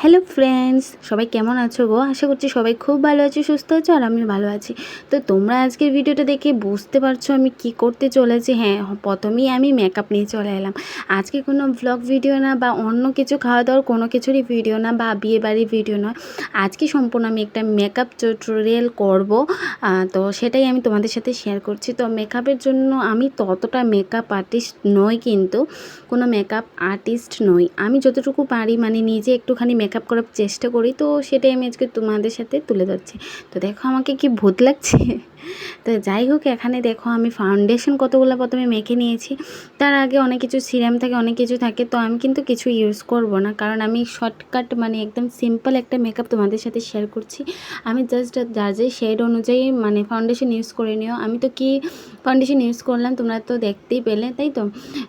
Hello friends সবাই কেমন আছো গো? আশা করছি সবাই খুব ভালো আছো, সুস্থ আছো, আর আমি ভালো আছি। তো তোমরা আজকের ভিডিওটা দেখে বুঝতে পারছ আমি কি করতে চলেছি। হ্যাঁ প্রথমেই আমি মেকআপ নিয়ে চলে এলাম। আজকে কোনো ভ্লগ ভিডিও না বা অন্য কিছু খাওয়া দাওয়ার কোনো কিছুরই ভিডিও না বা বিয়ে বাড়ির ভিডিও নয়। আজকে সম্পূর্ণ আমি একটা মেকআপ টিউটোরিয়াল করব। তো সেটাই আমি তোমাদের সাথে শেয়ার করছি। তো মেকআপের জন্য আমি ততটা মেকআপ আর্টিস্ট নই কিন্তু, কোনো মেকআপ আর্টিস্ট নই। আমি যতটুকু পারি মানে নিজে একটুখানি মেকআপ করার চেষ্টা করি, তো সেটাই আমি আজকে তোমাদের সাথে তুলে ধরছি। তো দেখো আমাকে কি ভূত লাগছে। তো যাই হোক, এখানে দেখো আমি ফাউন্ডেশন কতগুলো প্রথমে মেখে নিয়েছি। তার আগে অনেক কিছু সিরাম থাকে, অনেক কিছু থাকে, তো আমি কিন্তু কিছু ইউজ করব না। কারণ আমি শর্টকাট মানে একদম সিম্পল একটা মেকআপ তোমাদের সাথে শেয়ার করছি। আমি জাস্ট যার যে শেড অনুযায়ী মানে ফাউন্ডেশন ইউজ করে নিও। আমি তো কি ফাউন্ডেশন ইউজ করলাম তোমরা তো দেখতেই পেলে, তাই তো?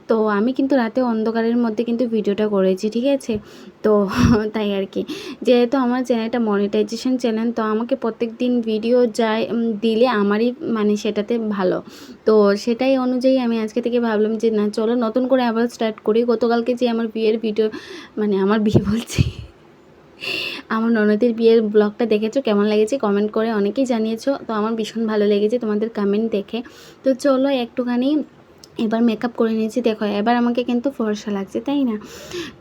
তো আমি কিন্তু রাতে অন্ধকারের মধ্যে কিন্তু ভিডিওটা করেছি, ঠিক আছে? তো তাই আর কি। যেহেতু আমার চ্যানেলটা মনিটাইজেশন চ্যানেল তো আমাকে প্রত্যেক দিন ভিডিও যায় দিলে আমারই মানে সেটাতে ভালো। তো সেটাই অনুযায়ী আমি আজকে থেকে ভাবলাম যে, না, চলো নতুন করে আবার স্টার্ট করি। গতকালকে যে আমার বিয়ের ভিডিও মানে আমার বিয়ে বলছি, আমার ননদের বিয়ের ব্লগটা দেখেছ? কেমন লেগেছে? কমেন্ট করে অনেকেই জানিয়েছো। তো আমার ভীষণ ভালো লেগেছে তোমাদের কমেন্ট দেখে। তো চলো একটুখানি এবার মেকআপ করে নিয়েছি, দেখো, এবার আমাকে কিন্তু ফর্সা লাগছে, তাই না?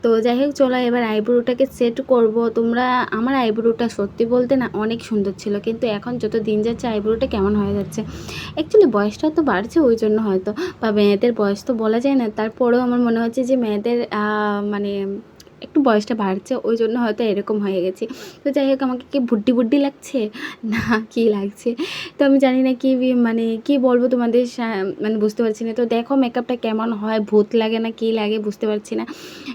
তো যাই হোক, চলো এবার আইব্রোটাকে সেট করব। তোমরা, আমার আইব্রোটা সত্যি বলতে না অনেক সুন্দর ছিল, কিন্তু এখন যত দিন যাচ্ছে আইব্রোটা কেমন হয়ে যাচ্ছে। অ্যাকচুয়ালি বয়সটা তো বাড়ছে, ওই জন্য হয়তো, বা মেয়েদের বয়স তো বলা যায় না। তারপরেও আমার মনে হচ্ছে যে মেয়েদের মানে একটু বয়সটা বাড়ছে, ওই জন্য হয়তো এরকম হয়ে গেছে। তো যাই হোক, আমাকে কি বুড্ডি বুড্ডি লাগছে? না, কি লাগছে? তো আমি জানি না কি মানে কি বলব তোমাদের মানে বুঝতে পারছি না। তো দেখো মেকআপটা কেমন হয়, ভূত লাগে না, কি লাগে বুঝতে পারছি না।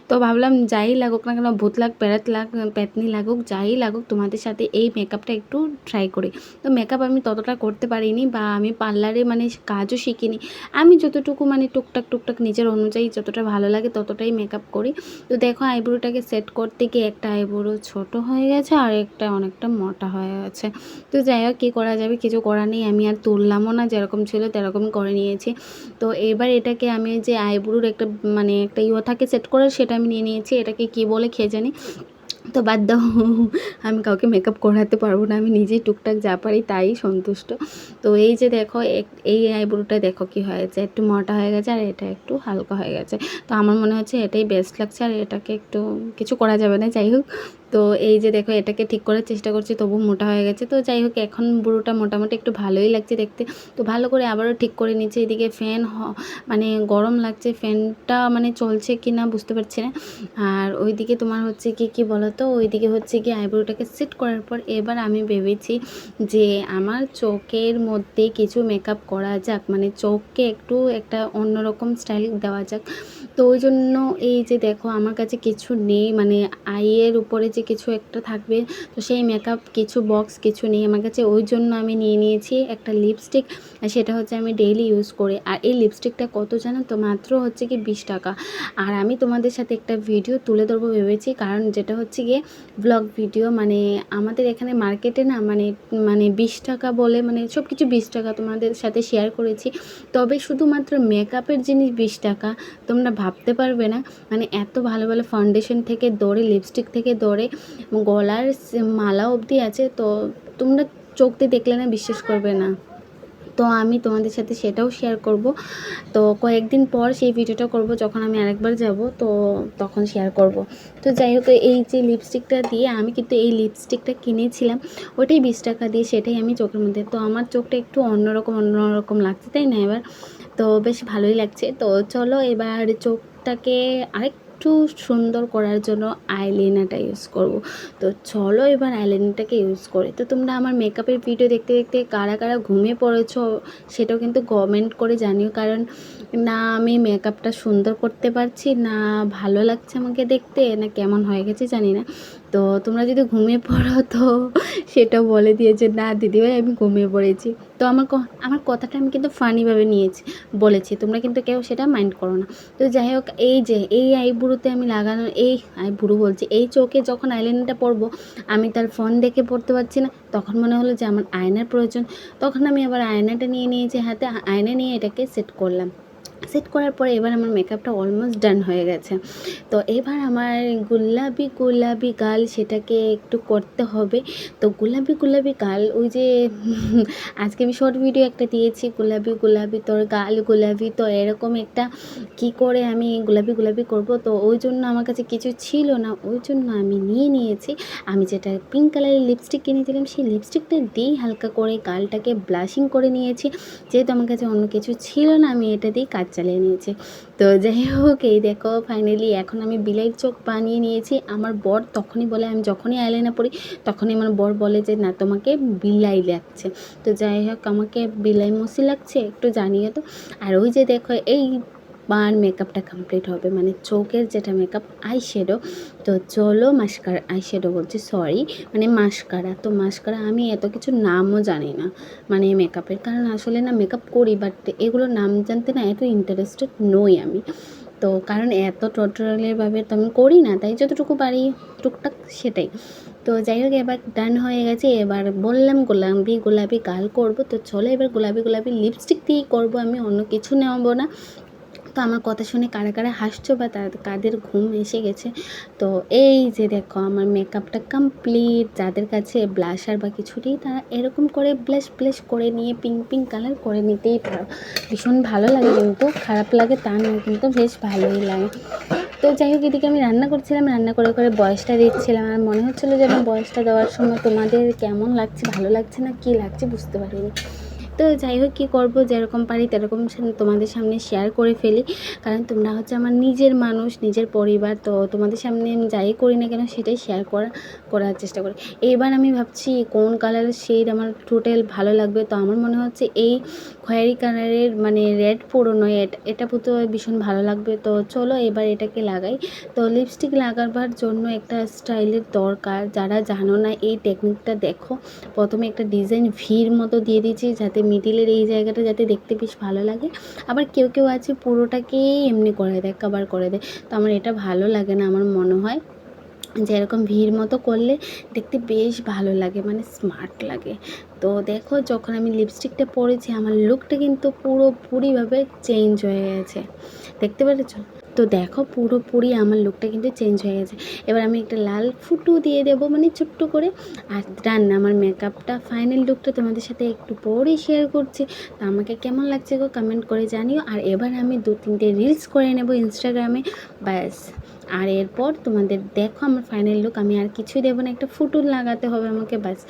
তো ভাবলাম যাই লাগুক না কেন, ভূত লাগ, প্যারাত লাগ প্যাতনি লাগুক, যাই লাগুক, তোমাদের সাথে এই মেকআপটা একটু ট্রাই করি। তো মেকআপ আমি ততটা করতে পারিনি বা আমি পার্লারে মানে কাজও শিখিনি। আমি যতটুকু মানে টুকটাক টুকটাক নিজের অনুযায়ী যতটা ভালো লাগে ততটাই মেকআপ করি। তো দেখো আইব্রোটাকে সেট করতে গিয়ে একটা আইবুড়ো ছোট হয়ে গেছে আর একটা অনেকটা মোটা হয়ে গেছে। তো যাই হোক, কী করা যাবে? কিছু করার নেই। আমি আর তুললামও না, যেরকম ছিল তেরকম করে নিয়েছি। তো এবার এটাকে আমি যে আইবুড়োর একটা মানে একটা ইয়ে থাকে সেট করার, সেটা আমি নিয়ে নিয়েছি। এটাকে কি বলে খেয়ে জানি? তো বাদ দাও আমি কাউকে মেকআপ করাতে পারব না, আমি নিজেই টুকটাক যা পারি তাই সন্তুষ্ট। তো এই যে দেখো এই আইব্রোটা দেখো কি হয়েছে, একটু মোটা হয়ে গেছে আর এটা একটু হালকা হয়ে গেছে। তো আমার মনে হচ্ছে এটাই বেস্ট লাগছে আর এটাকে একটু কিছু করা যাবে না, যাই হোক। তো এই যে দেখো, এটাকে ঠিক করার চেষ্টা করছি, তবু মোটা হয়ে গেছে। তো যাই হোক, এখন বুড়োটা মোটামুটি একটু ভালোই লাগছে দেখতে। তো ভালো করে আবারও ঠিক করে নিচ্ছে। এদিকে ফ্যান মানে গরম লাগছে, ফ্যানটা মানে চলছে কি না বুঝতে পারছি না। আর ওইদিকে তোমার হচ্ছে কি কি বলো তো ওইদিকে হচ্ছে কি আইব্রোটাকে সেট করার পর এবার আমি ভেবেছি যে আমার চোখের মধ্যে কিছু মেকআপ করা যাক। মানে চোখকে একটু একটা অন্যরকম স্টাইল দেওয়া যাক। তো ওই জন্য এই যে দেখো, আমার কাছে কিছু নেই। মানে আইয়ের উপরে যে কিছু একটা থাকবে। তো সেই মেকআপ কিছু বক্স কিছু নেই আমার কাছে। ওই জন্য আমি নিয়ে নিয়েছি একটা লিপস্টিক সেটা হচ্ছে আমি ডেইলি ইউজ করি। আর এই লিপস্টিকটা কত জানো তো? মাত্র হচ্ছে কি বিশ টাকা। আর আমি তোমাদের সাথে একটা ভিডিও তুলে ধরবো ভেবেছি। কারণ যেটা হচ্ছে গিয়ে ব্লগ ভিডিও মানে আমাদের এখানে মার্কেটে না মানে মানে বিশ টাকা বলে মানে সব কিছু বিশ টাকা তোমাদের সাথে শেয়ার করেছি। তবে শুধুমাত্র মেকআপের জিনিস বিশ টাকা, তোমরা ভাবতে পারবে না। মানে এত ভালো ভালো ফাউন্ডেশন থেকে দৌড়ে লিপস্টিক থেকে দৌড়ে গলার মালা অবধি আছে, তো তোমরা চোখ দিয়ে দেখলে না, বিশ্বাস করবে না। তো আমি তোমাদের সাথে সেটাও শেয়ার করব। তো কয়েকদিন পর সেই ভিডিওটা করব, যখন আমি আরেকবার যাব, তো তখন শেয়ার করব। তো যাই হোক, এই যে লিপস্টিকটা দিয়ে আমি কিন্তু এই লিপস্টিকটা কিনেছিলাম, ওটাই বিশ টাকা দিয়ে, সেটাই আমি চোখের মধ্যে। তো আমার চোখটা একটু অন্যরকম অন্যরকম লাগছে, তাই না এবার? তো বেশ ভালোই লাগছে। তো চলো এবার চোখটাকে আরেকটু সুন্দর করার জন্য আইলাইনারটা ইউজ করব। তো চলো এবার আইলাইনারটাকে ইউজ করি। তো তোমরা আমার মেকআপের ভিডিও দেখতে দেখতে কারা কারা ঘুমিয়ে পড়েছ সেটাও কিন্তু কমেন্ট করে জানিও। কারণ না, আমি মেকআপটা সুন্দর করতে পারছি না, ভালো লাগছে আমাকে দেখতে, না কেমন হয়ে গেছে জানি না। তো তোমরা যদি ঘুমিয়ে পড়ো, তো সেটা বলে দিয়েছে, না, দিদিভাই, আমি ঘুমিয়ে পড়েছি। তো আমার আমার কথাটা আমি কিন্তু ফানিভাবে নিয়েছি, বলেছি। তোমরা কিন্তু কেউ সেটা মাইন্ড করো না। তো যাই হোক, এই যে, এই আইবুড়োতে আমি লাগানো, এই আইবুড়ো বলছি, এই চোখে যখন আইলাইনারটা পরবো, আমি তার ফোন দেখে পড়তে পারছি না। তখন মনে হলো যে আমার আয়নার প্রয়োজন। তখন আমি আবার আয়নাটা নিয়ে নিয়েছি হাতে, আয়না নিয়ে এটাকে সেট করলাম। সেট করার পরে এবার আমার মেকআপটা অলমোস্ট ডান হয়ে গেছে। তো এবার আমার গোলাপি গোলাপি গাল সেটাকে একটু করতে হবে। তো গোলাপি গোলাপি গাল, ওই যে আজকে আমি শর্ট ভিডিও একটা দিয়েছি, গোলাপি গোলাপি তোর গাল, গোলাপি তো এরকম একটা কি করে আমি গোলাপি গোলাপি করব? তো ওই জন্য আমার কাছে কিছু ছিল না, ওই জন্য আমি নিয়ে নিয়েছি। আমি যেটা পিঙ্ক কালারের লিপস্টিক কিনেছিলাম, সেই লিপস্টিকটা দিয়েই হালকা করে গালটাকে ব্লাশিং করে নিয়েছি। যেহেতু আমার কাছে অন্য কিছু ছিল না, আমি এটা দিয়ে কাজ চালিয়ে নিয়েছে। তো যাই হোক, এই দেখো ফাইনালি এখন আমি বিলাইয়ের চোখ বানিয়ে নিয়েছি। আমার বর তখনই বলে, আমি যখনই আইলাইনার পড়ি তখনই আমার বর বলে যে, না, তোমাকে বিলাই লাগছে। তো যাই হোক, আমাকে বিলাই মসি লাগছে, একটু জানিয়ে তো আর ওই যে দেখো, এই বার মেকআপটা কমপ্লিট হবে। মানে চোখের যেটা মেকআপ আই শ্যাডো তো চলো মাস্কারা আই শ্যাডো বলছি সরি মানে মাস্কারা তো মাস্কারা আমি এত কিছু নামও জানি না। মানে মেকআপের কারণ আসলে না মেকআপ করি বাট এগুলোর নাম জানতে না এত ইন্টারেস্টেড নই আমি। তো কারণ এত টোটালেরভাবে তো আমি করি না, তাই যতটুকু পারি, টুকটাক সেটাই। তো যাই হোক, এবার ডান হয়ে গেছে, এবার বললাম গোলাপি গোলাপি গাল করব। তো চলো এবার গোলাপি গোলাপি লিপস্টিক দিয়েই করব, আমি অন্য কিছু নেব না। তো আমার কথা শুনে কারা কারা হাসছো বা কাদের ঘুম এসে গেছে? তো এই যে দেখো আমার মেকআপটা কমপ্লিট যাদের কাছে ব্লাশার বা কিছু নেই, তারা এরকম করে ব্লাশ ব্লাশ করে নিয়ে পিঙ্ক পিঙ্ক কালার করে নিতেই পারো। ভীষণ ভালো লাগে কিন্তু, খারাপ লাগে তা নয় কিন্তু বেশ ভালোই লাগে। তো যাই হোক, এদিকে আমি রান্না করছিলাম, রান্না করে করে বয়সটা দিচ্ছিলাম। আর মনে হচ্ছিল যেন বয়সটা দেওয়ার সময় তোমাদের কেমন লাগছে, ভালো লাগছে না কী লাগছে বুঝতে পারিনি। তো যাই হোক, কী করব? যেরকম পারি তেরকম তোমাদের সামনে শেয়ার করে ফেলি। কারণ তোমরা হচ্ছে আমার নিজের মানুষ, নিজের পরিবার, তো তোমাদের সামনে আমি যাই করি না কেন সেটাই শেয়ার করা, করার চেষ্টা করি। এইবার আমি ভাবছি কোন কালারের শেড আমার টোটাল ভালো লাগবে? তো আমার মনে হচ্ছে এই খয়েরি কালারের মানে রেড পুরো নয়, এটা এটা পুরো ভীষণ ভালো লাগবে। তো চলো এবার এটাকে লাগাই। তো লিপস্টিক লাগাবার জন্য একটা স্টাইলের দরকার। যারা জানো না এই টেকনিকটা দেখো। প্রথমে একটা ডিজাইন ভির মতো দিয়ে দিয়েছি যাতে মিডিলের এই জায়গাটা যাতে দেখতে বেশ ভালো লাগে। আবার কেউ কেউ আছে পুরোটাকেই এমনি করে দেয় কভার করে দেয়। তো আমার এটা ভালো লাগে না, আমার মনে হয়। যে এরকম ভিড় মতো করলে দেখতে বেশ ভালো লাগে মানে স্মার্ট লাগে। তো দেখো, যখন আমি লিপস্টিকটা পরেছি, আমার লুকটা কিন্তু পুরোপুরিভাবে চেঞ্জ হয়ে গেছে। দেখতে পেরেছ? তো দেখো পুরোপুরি আমার লুকটা কিন্তু চেঞ্জ হয়ে গেছে। এবার আমি একটা লাল ফুটু দিয়ে দেবো মানে ছোট্ট করে। আর রান্না আমার মেকআপটা ফাইনাল লুকটা তোমাদের সাথে একটু পরেই শেয়ার করছি। তো আমাকে কেমন লাগছে গো কমেন্ট করে জানিও। আর এবার আমি দু তিনটে রিলস করে নেব ইনস্টাগ্রামে ব্যাস। আর এরপর তোমাদের দেখো আমার ফাইনাল লুক আমি আর কিছুই দেবো না, একটা ফুটু লাগাতে হবে আমাকে, ব্যাস।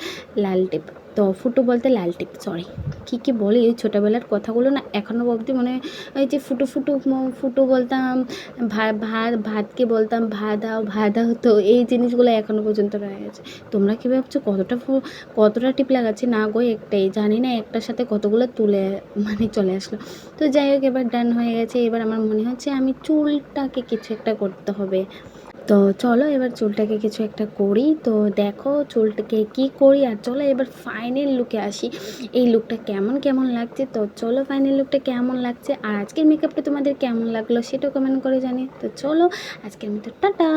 লাল টিপ। তো ফুটো বলতে লাল টিপ সরি কী কী বলি ওই ছোটোবেলার কথাগুলো না এখনও অবধি মনে হয় ওই যে ফুটো ফুটো ফুটো বলতাম ভাত, ভাতকে বলতাম ভা দাও ভা দাও তো এই জিনিসগুলো এখনও পর্যন্ত রয়ে গেছে। তোমরা কী ভাবছ কতটা কতটা টিপ লাগাচ্ছি? না গো, একটাই। জানি না, একটার সাথে কতগুলো তুলে মানে চলে আসলো। তো যাই হোক, এবার ডান হয়ে গেছে। এবার আমার মনে হচ্ছে আমি চুলটাকে কিছু একটা করতে হবে। তো চলো এবার চুলটাকে কিছু একটা করি। তো দেখো চুলটাকে কি করি আর চলো এবার ফাইনাল লুকে আসি। এই লুকটা কেমন কেমন লাগছে? তো চলো ফাইনাল লুকটা কেমন লাগছে? আর আজকের মেকআপটা তোমাদের কেমন লাগল সেটাও কমেন্ট করে জানি তো চলো আজকের মতো, টাটা!